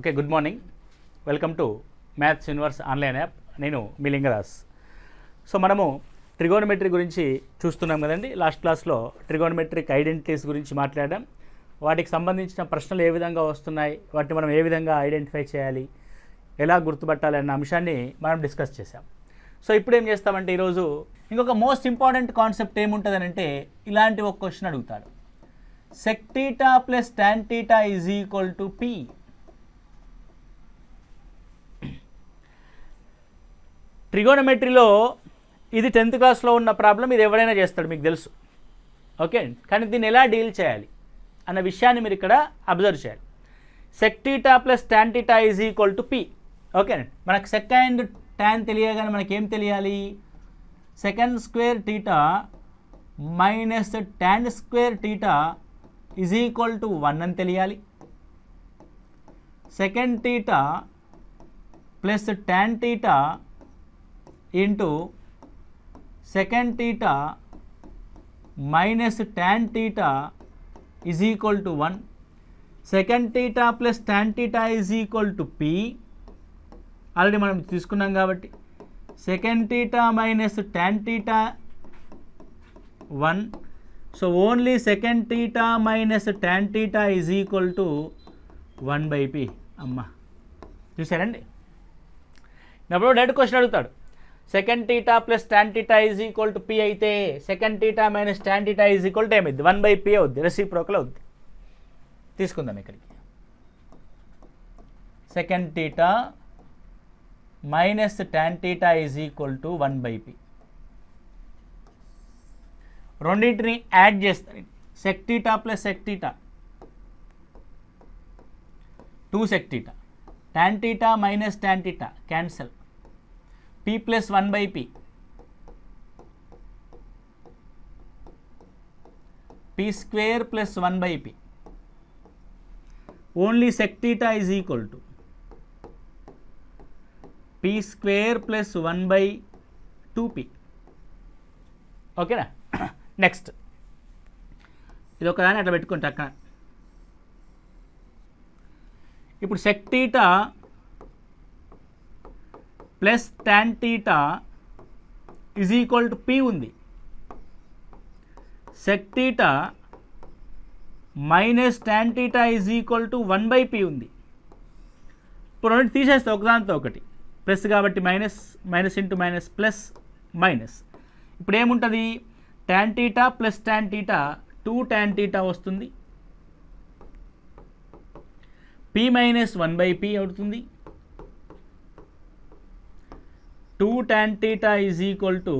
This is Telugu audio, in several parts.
Okay good morning welcome to maths universe online app నేను మీ లింగరాజ్. సో మనము ట్రిగోనమెట్రీ గురించి చూస్తున్నాం కదండి. లాస్ట్ క్లాస్లో ట్రిగోనమెట్రిక్ ఐడెంటిటీస్ గురించి మాట్లాడాం. వాటికి సంబంధించిన ప్రశ్నలు ఏ విధంగా వస్తున్నాయి? వాటిని మనం ఏ విధంగా ఐడెంటిఫై చేయాలి? ఎలా గుర్తుపట్టాలి? అన్న అంశాన్ని మనం డిస్కస్ చేసాం సో ఇప్పుడు ఏం చేస్తామంటే ఈరోజు ఇంకొక మోస్ట్ ఇంపార్టెంట్ కాన్సెప్ట్ ఏముంటుందనంటే ఇలాంటి ఒక క్వశ్చన్ అడుగుతాడు. Sec theta plus tan theta is equal to p ట్రిగోనమెట్రీలో ఇది టెన్త్ క్లాస్లో ఉన్న ప్రాబ్లం ఇది ఎవరైనా చేస్తాడు మీకు తెలుసు. ఓకే? కానీ దీన్ని ఎలా డీల్ చేయాలి అన్న విషయాన్ని మీరు ఇక్కడ అబ్జర్వ్ చేయాలి. Sec theta plus tan theta is equal to p okay? మనకు సెక్ అండ్ ట్యాన్ తెలియగానే మనకి ఏం తెలియాలి? Second square theta minus tan square theta is equal to one అని తెలియాలి. Second theta plus tan theta into second theta minus tan theta is equal to one second theta plus tan theta is equal to p already మనం తీసుకున్నాం కాబట్టి. Second theta minus tan theta one so only second theta minus tan theta is equal to one by p అమ్మ. చూసారండి? ఎప్పుడో డైరెక్ట్ క్వశ్చన్ అడుగుతాడు. Second theta plus tan theta is equal to p అయితే second theta minus tan theta is equal to ఏమైంది? వన్ బై పి అవుద్ది రెసిప్రోకల్ అవుద్ది. తీసుకుందాం ఇక్కడికి. Second theta minus tan theta is equal to one by p రెండింటిని యాడ్ చేస్తారు sec theta plus sec theta two sec theta tan theta minus tan theta cancel p plus one by p p square plus one by p only sec theta is equal to p square plus one by two p ఓకేనా నెక్స్ట్ ఇది ఒకదాన్ని అట్లా పెట్టుకుంటా అక్కడ ఇప్పుడు sec theta plus tan theta is equal to p ఉంది. Sec theta minus tan theta is equal to one by p ఉంది. ఇప్పుడు రెండు తీసేస్తే ఒకదానితో ఒకటి. ప్లస్ కాబట్టి minus minus into minus plus minus ఇప్పుడు ఏముంటుంది? Tan theta plus tan theta two tan theta వస్తుంది. P minus one by P అవుతుంది. Two tan theta is equal to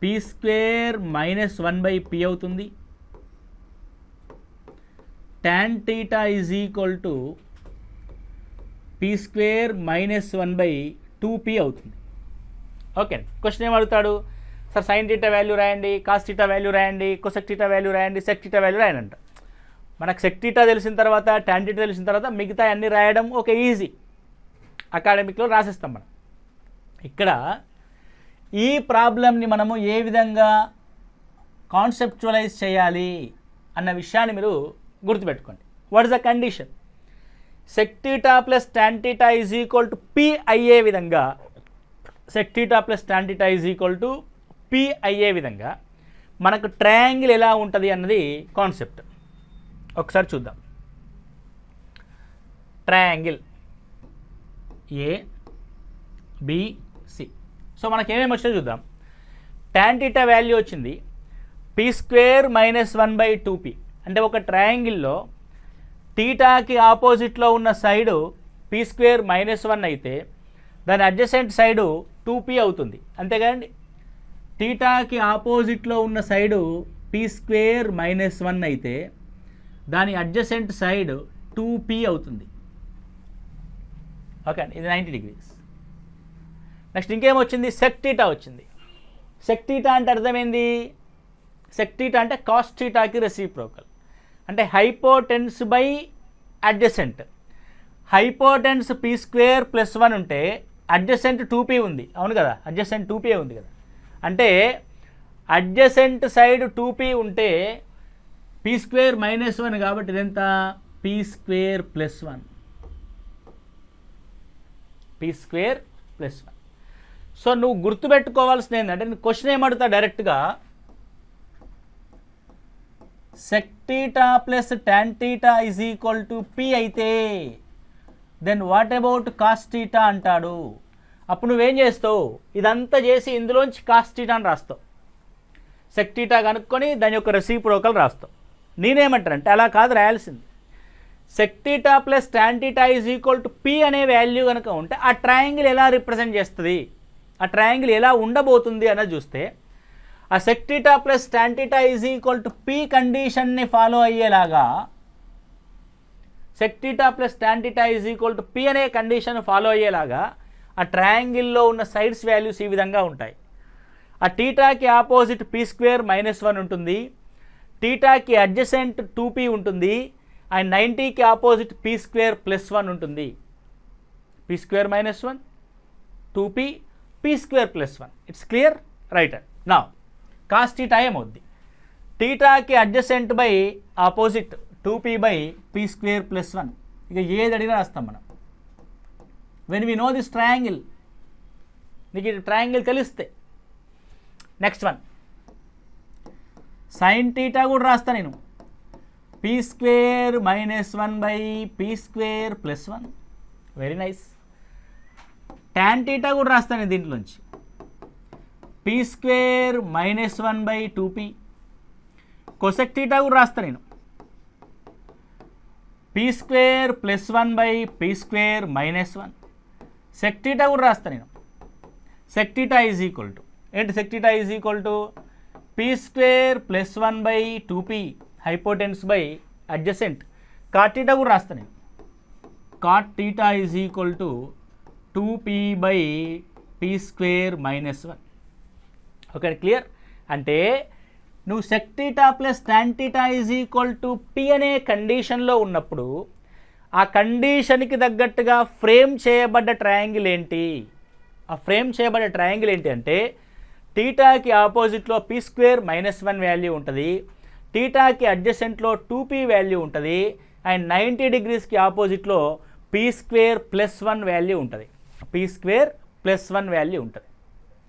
P square minus one by P అవుతుంది. Tan theta is equal to P square minus one by two P అవుతుంది. ఓకే క్వశ్చన్ ఏం అడుగుతాడు? సార్ సైన్ టీటా వాల్యూ రాయండి కాస్ టీటా వాల్యూ రాయండి కొసెక్ టీటా వాల్యూ రాయండి సెక్ టీటా వాల్యూ రాయండి అంట మనకు సెక్ టీటా తెలిసిన తర్వాత ట్యాన్ టీటా తెలిసిన తర్వాత మిగతా అన్ని రాయడం ఒక ఈజీ అకాడమిక్లో రాసిస్తాం మనం. ఇక్కడ ఈ ప్రాబ్లమ్ని మనము ఏ విధంగా కాన్సెప్చువలైజ్ చేయాలి అన్న విషయాన్ని మీరు గుర్తుపెట్టుకోండి. What is the condition sec theta plus tan theta is equal to p అయ్యే విధంగా sec theta plus tan theta is equal to p అయ్యే విధంగా మనకు ట్రయాంగిల్ ఎలా ఉంటుంది అన్నది కాన్సెప్ట్ ఒకసారి చూద్దాం. ట్రయాంగిల్ ఏ బి సో మనకి ఏమేమి వచ్చిందో చూద్దాం. టాంటీటా వాల్యూ వచ్చింది. P square minus one by two p అంటే ఒక ట్రయాంగిల్లో టీటాకి ఆపోజిట్లో ఉన్న side p square minus one అయితే దాని అడ్జసెంట్ సైడు టూ పీ అవుతుంది. అంతేకాదండి. టీటాకి ఆపోజిట్లో ఉన్న side p square minus one అయితే దాని అడ్జసెంట్ సైడ్ టూ పీ అవుతుంది. ఓకే అండి ఇది నైంటీ డిగ్రీస్ నెక్స్ట్ ఇంకేమొచ్చింది? సెక్టీటా వచ్చింది. సెక్టీటా అంటే అర్థమైంది? సెక్టీటా అంటే కాస్టీటాకి రెసిప్రోకల్ అంటే hypotenuse by adjacent hypotenuse p square plus one ఉంటే అడ్జసెంట్ టూ పీ ఉంది. అవును కదా? అడ్జసెంట్ టూ పీ ఉంది కదా? అంటే అడ్జసెంట్ సైడ్ టూ పీ ఉంటే పీ స్క్వేర్ మైనస్ వన్ కాబట్టి ఇదెంత? P square plus one p square plus one so నువ్వు గుర్తుపెట్టుకోవాల్సింది ఏంటంటే నేను క్వశ్చన్ ఏమడుగుతా డైరెక్ట్గా sec theta plus tan theta is equal to p అయితే then what about cos theta అంటాడు. అప్పుడు నువ్వేం చేస్తావు? ఇదంతా చేసి ఇందులోంచి కాస్టీటా అని రాస్తావు. సెక్టీటా కనుక్కొని దాని యొక్క రెసిప్రోకల్ రాస్తావు. నేనేమంటానంటే అలా కాదు రాయాల్సింది. Sec theta plus tan theta is equal to p అనే వాల్యూ కనుక ఉంటే ఆ ట్రయాంగిల్ ఎలా రిప్రజెంట్ చేస్తుంది? ఆ ట్రయాంగిల్ ఎలా ఉండబోతుంది అన్నది చూస్తే ఆ sec theta plus tan theta is equal to p కండిషన్ని follow అయ్యేలాగా sec theta plus tan theta is equal to p అనే కండిషన్ ఫాలో అయ్యేలాగా ఆ ట్రయాంగిల్లో ఉన్న సైడ్స్ వాల్యూస్ ఈ విధంగా ఉంటాయి. ఆ టీటాకి opposite p square minus one ఉంటుంది టీటాకి అడ్జసెంట్ టూ పీ ఉంటుంది and నైంటీకి opposite p square plus one ఉంటుంది. P square minus one two p p square plus one it's clear right నా కాస్ టీటా ఏమవుద్ది టీటాకి adjacent by opposite two p by p square plus one ఇక ఏది అడిగినా రాస్తాం మనం. When we know this triangle నీకు ఇది ట్రయాంగిల్ తెలిస్తే. నెక్స్ట్ వన్ సైన్ టీటా కూడా రాస్తా నేను. P square minus one by p square plus one very nice tan theta కూడా రాస్తాను దీంట్లోంచి. P square minus one by two p cosec theta కూడా రాస్తాను నేను. P square plus one by p square minus one sec theta కూడా రాస్తాను నేను. Sec theta is equal to ఏంటి sec theta is equal to p square plus one by two p hypotenuse by adjacent cot theta కూడా రాస్తాను నేను. Cot theta is equal to two p by p square minus one okay clear అంటే నువ్వు sec theta plus tan theta is equal to p అనే కండిషన్లో ఉన్నప్పుడు ఆ కండిషన్కి తగ్గట్టుగా ఫ్రేమ్ చేయబడ్డ ట్రయాంగిల్ ఏంటి? ఆ ఫ్రేమ్ చేయబడ్డ ట్రయాంగిల్ ఏంటి అంటే టీటాకి ఆపోజిట్లో p square minus one value ఉంటుంది. టీటాకి అడ్జసెంట్లో టూ పీ వాల్యూ ఉంటుంది. అండ్ నైంటీ డిగ్రీస్కి ఆపోజిట్లో p square plus one value ఉంటుంది. P square plus one value ఉంటుంది.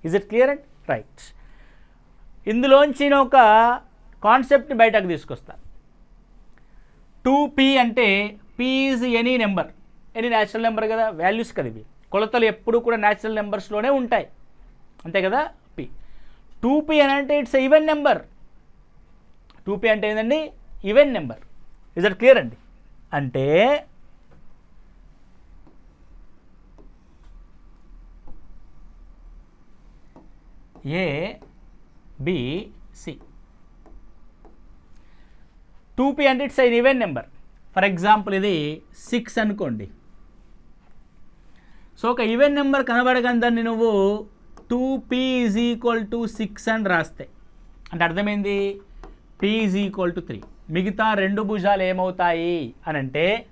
Is it clear and right ఇందులోంచి నేను ఒక కాన్సెప్ట్ని బయటకు తీసుకొస్తాను టూ పీ అంటే p is any number any natural number కదా? వాల్యూస్ కదా ఇవి. కొలతలు ఎప్పుడు కూడా న్యాచురల్ నెంబర్స్లోనే ఉంటాయి. అంతే కదా? పి టూ పీ అని అంటే it's even number two p అంటే ఏంటండి even number is it clear అండి? అంటే ఏ బిసి టూ పీ అంటే it's an even number for example ఇది సిక్స్ అనుకోండి. సో ఒక ఈవెన్ నెంబర్ కనబడగందని నువ్వు two p is equal to six అని రాస్తే. అంటే అర్థమైంది? P is equal to three మిగతా రెండు భుజాలు ఏమవుతాయి? అని అంటే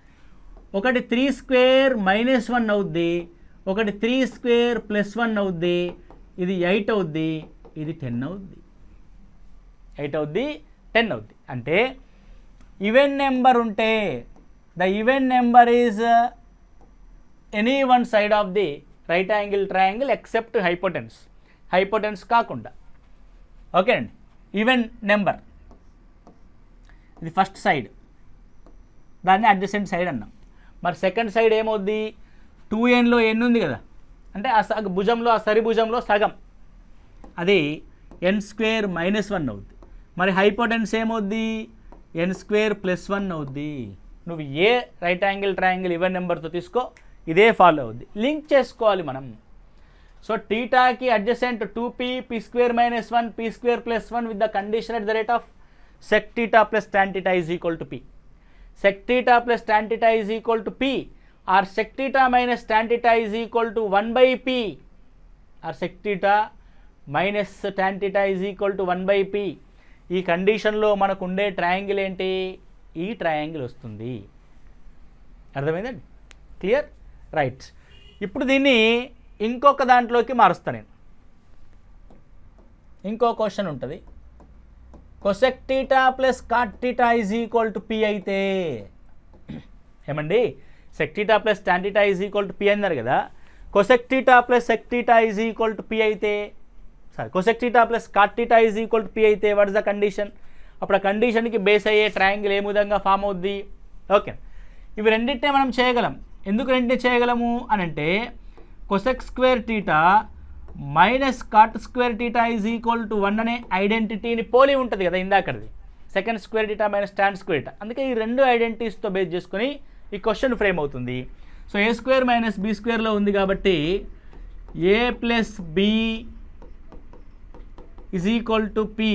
ఒకటి త్రీ స్క్వేర్ మైనస్ వన్ అవుద్ది ఒకటి త్రీ స్క్వేర్ ప్లస్ వన్ అవుద్ది ఇది ఎయిట్ అవుద్ది ఇది టెన్ అవుద్ది. ఎయిట్ అవుద్ది టెన్ అవుద్ది. అంటే ఈవెన్ నెంబర్ ఉంటే the even number is any one side of the right angle triangle except hypotenuse. Hypotenuse కాకుండా. ఓకే అండి. Even number. ఇది ఫస్ట్ సైడ్. దాన్ని అడ్జసెంట్ సైడ్ అన్నాం. మరి సెకండ్ సైడ్ ఏమవుద్ది? టూ ఎన్లో ఎన్ ఉంది కదా. అంటే ఆ సగ భుజంలో ఆ సరి భుజంలో సగం. అది ఎన్ స్క్వేర్ మైనస్ వన్ అవుద్ది. మరి హైపోటెన్స్ ఏమవుద్ది? ఎన్ స్క్వేర్ ప్లస్ వన్ అవుద్ది. నువ్వు a right angle triangle even నెంబర్తో తీసుకో ఇదే ఫాలో అవుద్ది. లింక్ చేసుకోవాలి మనం. So టీటాకి adjacent two p p square minus one p square plus one with the condition at the rate of sec theta plus tan is equal to p. sec plus plus tan theta is equal or sec theta minus tan theta is equal to 1 by p. or sec theta minus tan theta is equal to 1 by p. ఈ కండిషన్లో మనకు ఉండే ట్రయాంగిల్ ఏంటి? ఈ ట్రయాంగిల్ వస్తుంది. అర్థమైందండి? క్లియర్ రైట్ ఇప్పుడు దీన్ని ఇంకొక దాంట్లోకి మారుస్తా నేను. ఇంకో క్వశ్చన్ ఉంటుంది. Cosec theta plus cot theta is equal to p అయితే. ఏమండి? Sec theta plus tan theta is equal to p అన్నారు కదా. Cosec theta plus sec theta is equal to p అయితే sorry cosec theta plus cot theta is equal to p అయితే వాట్ ఇస్ ద కండిషన్ అప్పుడు ఆ కండిషన్కి బేస్ అయ్యే ట్రయాంగిల్ ఏ విధంగా ఫామ్ అవుద్ది? ఓకే. ఇవి రెండింటినే మనం చేయగలం. ఎందుకు రెండింటిని చేయగలము? అని అంటే cosec square theta minus cot square theta is equal to one అనే ఐడెంటిటీని పోలి ఉంటుంది కదా ఇందాకది second square theta minus stand square theta అందుకే ఈ రెండు ఐడెంటిటీస్తో బేస్ చేసుకొని ఈ క్వశ్చన్ ఫ్రేమ్ అవుతుంది. So a square minus b స్క్వేర్లో ఉంది కాబట్టి a plus b is equal to p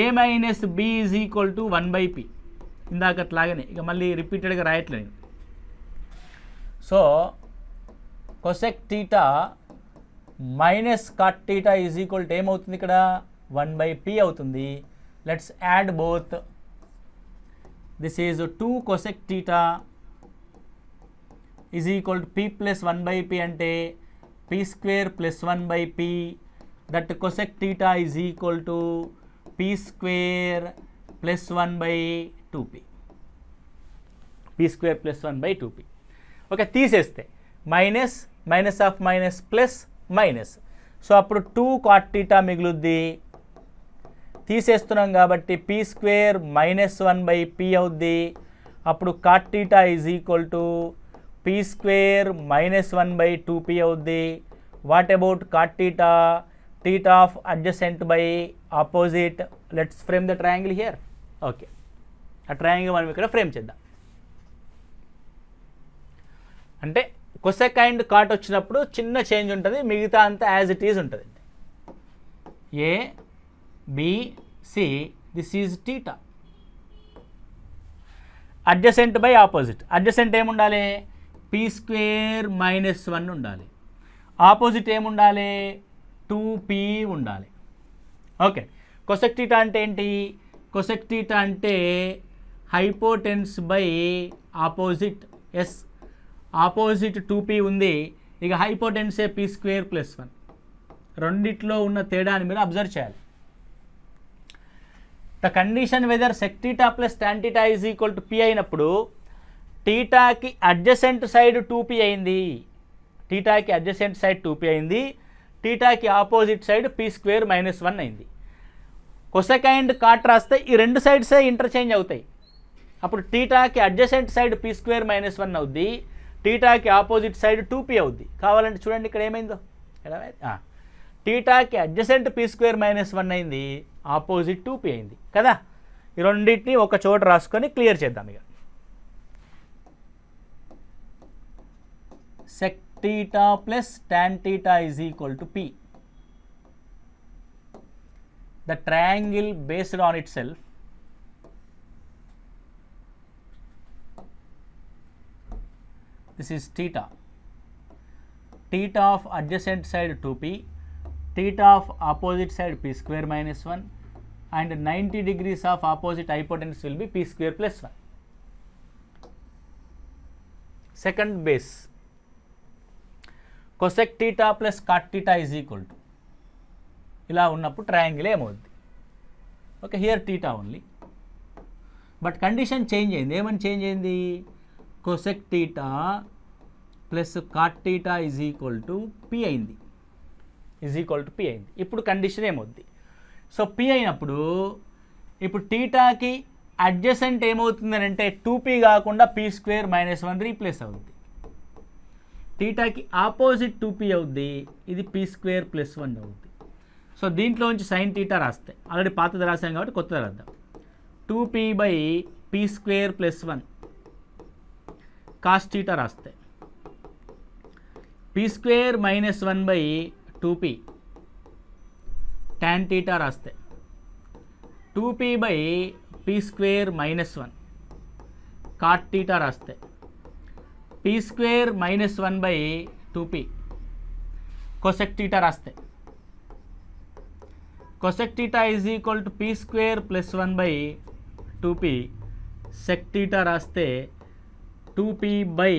a minus b is equal to one by p ఇందాకట్లాగానే ఇక మళ్ళీ రిపీటెడ్గా రాయట్లేదు. So cosec theta minus cot theta is equal to ఏమవుతుంది ఇక్కడ? వన్ బై పి అవుతుంది. Let's add both this is two cosec theta is equal to p plus one by p అంటే p square plus one by p that cosec theta is equal to p square plus one by two p p square plus one by two p okay తీసేస్తే. Minus minus of minus plus minus so అప్పుడు టూ కాట్ టీటా మిగులుద్ది. తీసేస్తున్నాం కాబట్టి p square minus one by p అవుద్ది. అప్పుడు cot theta theta is equal to p square minus one by two p అవుద్ది. What about cot theta theta of adjacent by opposite let's frame the triangle here okay ఆ ట్రయాంగిల్ మనం ఇక్కడ ఫ్రేమ్ చేద్దాం. అంటే కొసెక్ అండ్ కాట్ వచ్చినప్పుడు చిన్న చేంజ్ ఉంటుంది మిగతా అంతా యాజ్ ఇట్ ఈజ్ ఉంటుంది. A B C this is theta adjacent by opposite adjacent ఏముండాలి పీ స్క్వేర్ మైనస్ వన్ ఉండాలి. ఆపోజిట్ ఏముండాలి టూ పీ ఉండాలి. ఓకే కొసెక్ టీటా అంటే ఏంటి? కొసెక్ టీటా అంటే hypotenuse by opposite yes opposite two p ఉంది. ఇక హైపోటెన్సే పీ స్క్వేర్ ప్లస్ వన్ రెండిట్లో ఉన్న తేడాని మీరు అబ్జర్వ్ చేయాలి. The condition whether sec theta plus tan theta is equal to p అయినప్పుడు టీటాకి అడ్జసెంట్ సైడ్ టూ పి అయింది. టీటాకి అడ్జసెంట్ సైడ్ టూ పి అయింది. టీటాకి opposite side p square minus one అయింది. కొసెక్ అండ్ కాట్ రాస్తే ఈ రెండు సైడ్సే ఇంటర్చేంజ్ అవుతాయి. అప్పుడు టీటాకి adjacent side p square minus one అవుద్ది. టీటాకి ఆపోజిట్ సైడ్ టూ పి అవుద్ది. కావాలంటే చూడండి ఇక్కడ ఏమైందో. టీటాకి adjacent p square minus one అయింది. ఆపోజిట్ టూ పి అయింది. కదా? ఈ రెండింటిని ఒక చోట రాసుకొని క్లియర్ చేద్దాం ఇక. Sec theta plus tan theta is equal to p the triangle based on itself this is theta theta of adjacent side two p theta of opposite side p square minus 1 and 90 degrees of opposite hypotenuse will be p square plus 1 second base cosec theta plus cot theta is equal to ఇలా ఉన్నప్పుడు ట్రయాంగిల్ ఏమవుద్ది okay here theta only but condition change అయింది ఏమని చేంజ్ అయింది cosec theta plus cot theta is equal to p అయింది ఈజ్ ఈక్వల్ టు పి అయింది. ఇప్పుడు కండిషన్ ఏమవుద్ది? సో పి అయినప్పుడు ఇప్పుడు టీటాకి అడ్జసెంట్ ఏమవుతుందని అంటే టూ పీ కాకుండా p square minus one replace అవుద్ది. టీటాకి ఆపోజిట్ టూ పీ అవుద్ది ఇది పీ స్క్వేర్ ప్లస్ వన్ అవుద్ది. సో దీంట్లోంచి సైన్ టీటా రాస్తే ఆల్రెడీ పాతది రాసాం కాబట్టి కొత్తది రాద్దాం. Two p by p square plus one cos theta రాస్తే p square minus one by two p tan theta రాస్తే two p by p square minus one cot theta రాస్తే p square minus one by two p cosec theta రాస్తే cosec theta is equal to p square plus 1 by 2p sec theta రాస్తే two p by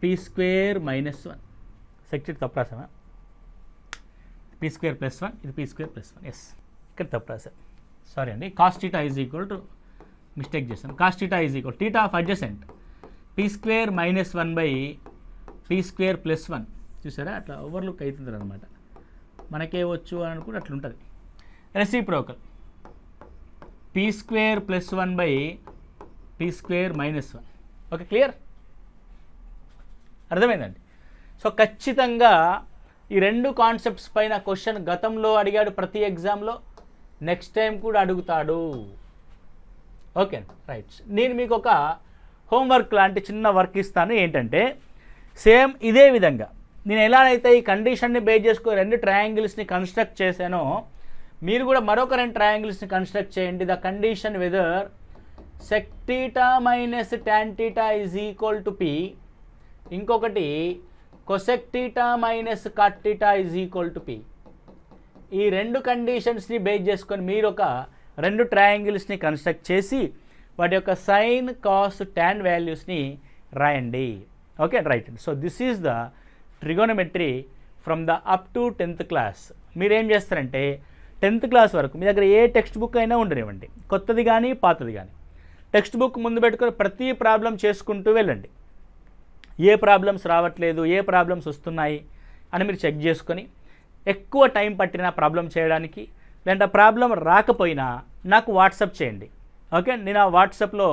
p square minus one sec theta తప్పు రాసామా పీ స్క్వేర్ ప్లస్ వన్ ఇది p square plus one yes ఇక్కడ తప్పు రాశారు. సారీ అండి. Cot theta is equal to mistake చేశాను. Cot theta is equal theta of adjacent p square minus one by p square plus one చూసారా? అట్లా ఓవర్లుక్ అవుతుంది అనమాట మనకే వచ్చు అని అనుకుంటే అట్లుంటుంది reciprocal p square plus one by p square minus one okay clear అర్థమైందండి? సో ఖచ్చితంగా ఈ రెండు కాన్సెప్ట్స్ పైన క్వశ్చన్ గతంలో అడిగాడు ప్రతి ఎగ్జామ్లో నెక్స్ట్ టైం కూడా అడుగుతాడు. ఓకే రైట్ నేను మీకు ఒక హోంవర్క్ లాంటి చిన్న వర్క్ ఇస్తాను. ఏంటంటే సేమ్ ఇదే విధంగా. నేను ఎలా అయితే ఈ కండిషన్ని బేస్ చేసుకుని రెండు ట్రయాంగిల్స్ని కన్స్ట్రక్ట్ చేశానో మీరు కూడా మరొక రెండు ట్రయాంగిల్స్ని కన్స్ట్రక్ట్ చేయండి. The condition whether sec theta minus tan theta is equal to p ఇంకొకటి cosec theta minus cot theta is equal to p ఈ రెండు కండిషన్స్ని బేస్ చేసుకొని మీరు ఒక రెండు ట్రయాంగిల్స్ని కన్స్ట్రక్ట్ చేసి వాటి యొక్క సైన్ కాస్ ట్యాన్ వాల్యూస్ని రాయండి. Okay right so this is the trigonometry from the up to tenth class మీరేం చేస్తారంటే టెన్త్ క్లాస్ వరకు మీ దగ్గర ఏ టెక్స్ట్ బుక్ అయినా ఉండనివ్వండి. కొత్తది కానీ పాతది కానీ టెక్స్ట్ బుక్ ముందు పెట్టుకొని ప్రతి ప్రాబ్లం చేసుకుంటూ వెళ్ళండి. ఏ ప్రాబ్లమ్స్ రావట్లేదు ఏ ప్రాబ్లమ్స్ వస్తున్నాయి అని మీరు చెక్ చేసుకొని ఎక్కువ టైం పట్టిన ప్రాబ్లం చేయడానికి లేదంటే ప్రాబ్లం రాకపోయినా నాకు వాట్సాప్ చేయండి. ఓకే? నేను ఆ వాట్సాప్లో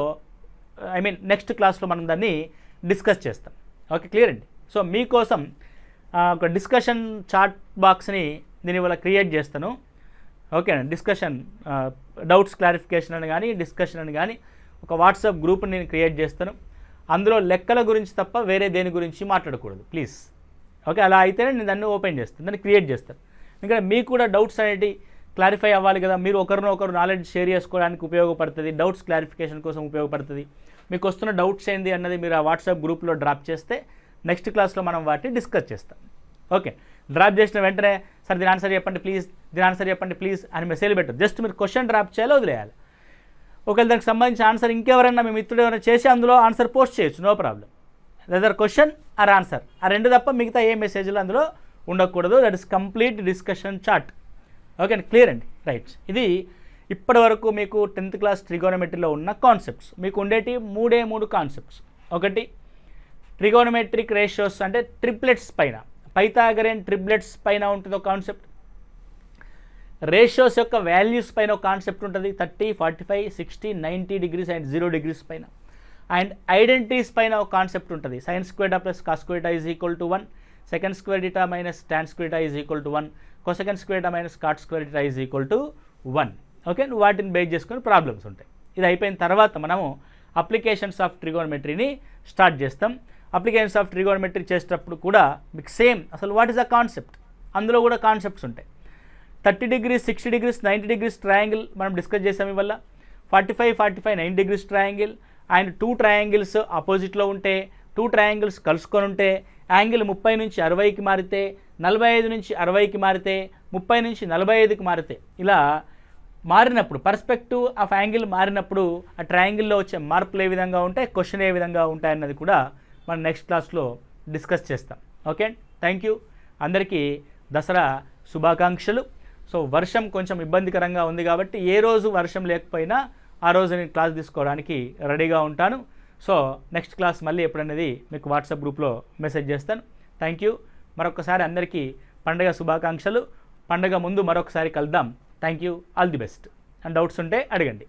ఐ మీన్ నెక్స్ట్ క్లాస్లో మనం దాన్ని డిస్కస్ చేస్తాం. ఓకే? క్లియర్ అండి? సో మీకోసం ఒక డిస్కషన్ చాట్ బాక్స్ని నేను ఇవాళ క్రియేట్ చేస్తాను. ఓకే అండి? డిస్కషన్ డౌట్స్ క్లారిఫికేషన్ అని కానీ డిస్కషన్ అని కానీ ఒక వాట్సాప్ గ్రూప్ని నేను క్రియేట్ చేస్తాను. అందులో లెక్కల గురించి తప్ప వేరే దేని గురించి మాట్లాడకూడదు. ప్లీజ్ ఓకే అలా అయితేనే నేను దాన్ని ఓపెన్ చేస్తాను దాన్ని క్రియేట్ చేస్తాను. ఎందుకంటే మీకు కూడా డౌట్స్ అనేవి క్లారిఫై అవ్వాలి కదా. మీరు ఒకరినొకరు నాలెడ్జ్ షేర్ చేసుకోవడానికి ఉపయోగపడుతుంది డౌట్స్ క్లారిఫికేషన్ కోసం ఉపయోగపడుతుంది. మీకు వస్తున్న డౌట్స్ ఏంది అన్నది మీరు ఆ వాట్సాప్ గ్రూప్లో డ్రాప్ చేస్తే నెక్స్ట్ క్లాస్లో మనం వాటిని డిస్కస్ చేస్తాం. ఓకే డ్రాప్ చేసిన వెంటనే సార్ దీని ఆన్సర్ చెప్పండి ప్లీజ్ దీని ఆన్సర్ చెప్పండి ప్లీజ్ అని మెసేజ్ పెట్టదు జస్ట్ మీరు క్వశ్చన్ డ్రాప్ చేయాలి వదిలేయాలి. ఒకవేళ దానికి సంబంధించిన ఆన్సర్ ఇంకెవరైనా మీ మిత్రుడు ఎవరైనా చేసి అందులో ఆన్సర్ పోస్ట్ చేయొచ్చు. No problem either question or answer ఆ రెండు తప్ప మిగతా ఏ మెసేజ్లు అందులో ఉండకూడదు. That is complete discussion chart okay అండి క్లియర్ అండి? రైట్ ఇది ఇప్పటి వరకు మీకు టెన్త్ క్లాస్ ట్రిగోనమెట్రీలో ఉన్న కాన్సెప్ట్స్ మీకు ఉండేటి మూడే మూడు కాన్సెప్ట్స్ ఒకటి ట్రిగోనమెట్రిక్ రేషియోస్ అంటే ట్రిప్లెట్స్ పైన. పైతాగరేన్ ట్రిప్లెట్స్ పైన ఉంటుందో కాన్సెప్ట్ రేషియోస్ యొక్క వాల్యూస్ పైన ఒక కాన్సెప్ట్ ఉంటుంది. Thirty forty five sixty ninety degrees and zero degrees పైన. అండ్ ఐడెంటిటీస్ పైన ఒక కాన్సెప్ట్ ఉంటుంది. Sin squared theta plus cos squared theta is equal to one. Secant square theta minus tan squared theta is equal to one. Cosecant squared theta minus cot square theta is equal to one. Okay? వాటిని బేస్ చేసుకొని ప్రాబ్లమ్స్ ఉంటాయి. ఇది అయిపోయిన తర్వాత మనము అప్లికేషన్స్ ఆఫ్ ట్రిగోనమెట్రీని స్టార్ట్ చేస్తాం. అప్లికేషన్స్ ఆఫ్ ట్రిగోనమెట్రీ చేసేటప్పుడు కూడా మీకు సేమ్ అసలు వాట్ ఇస్ ద కాన్సెప్ట్ అందులో కూడా కాన్సెప్ట్స్ ఉంటాయి. Thirty degrees sixty degrees ninety degrees triangle మనం డిస్కస్ చేసాం ఇవల్ల. Forty five forty five nine degrees triangle. And two triangles ఆపోజిట్లో ఉంటే టూ ట్రయాంగిల్స్ కలుసుకొని ఉంటే యాంగిల్ ముప్పై నుంచి అరవైకి మారితే నలభై ఐదు నుంచి అరవైకి మారితే ముప్పై నుంచి నలభై ఐదుకి మారితే ఇలా మారినప్పుడు పర్స్పెక్టివ్ ఆఫ్ యాంగిల్ మారినప్పుడు ఆ ట్రయాంగిల్లో వచ్చే మార్పులు ఏ విధంగా ఉంటాయి క్వశ్చన్ ఏ విధంగా ఉంటాయన్నది కూడా మనం నెక్స్ట్ క్లాస్లో డిస్కస్ చేస్తాం. ఓకే? Thank you. అందరికీ దసరా శుభాకాంక్షలు. సో వర్షం కొంచెం ఇబ్బందికరంగా ఉంది కాబట్టి ఏ రోజు వర్షం లేకపోయినా ఆ రోజు నేను క్లాస్ తీసుకోవడానికి రెడీగా ఉంటాను. సో నెక్స్ట్ క్లాస్ మళ్ళీ ఎప్పుడనేది మీకు వాట్సాప్ గ్రూప్లో మెసేజ్ చేస్తాను. Thank you. మరొకసారి అందరికీ పండగ శుభాకాంక్షలు. పండగ ముందు మరొకసారి కలుద్దాం. Thank you. All the best. And doubts ఉంటే అడగండి.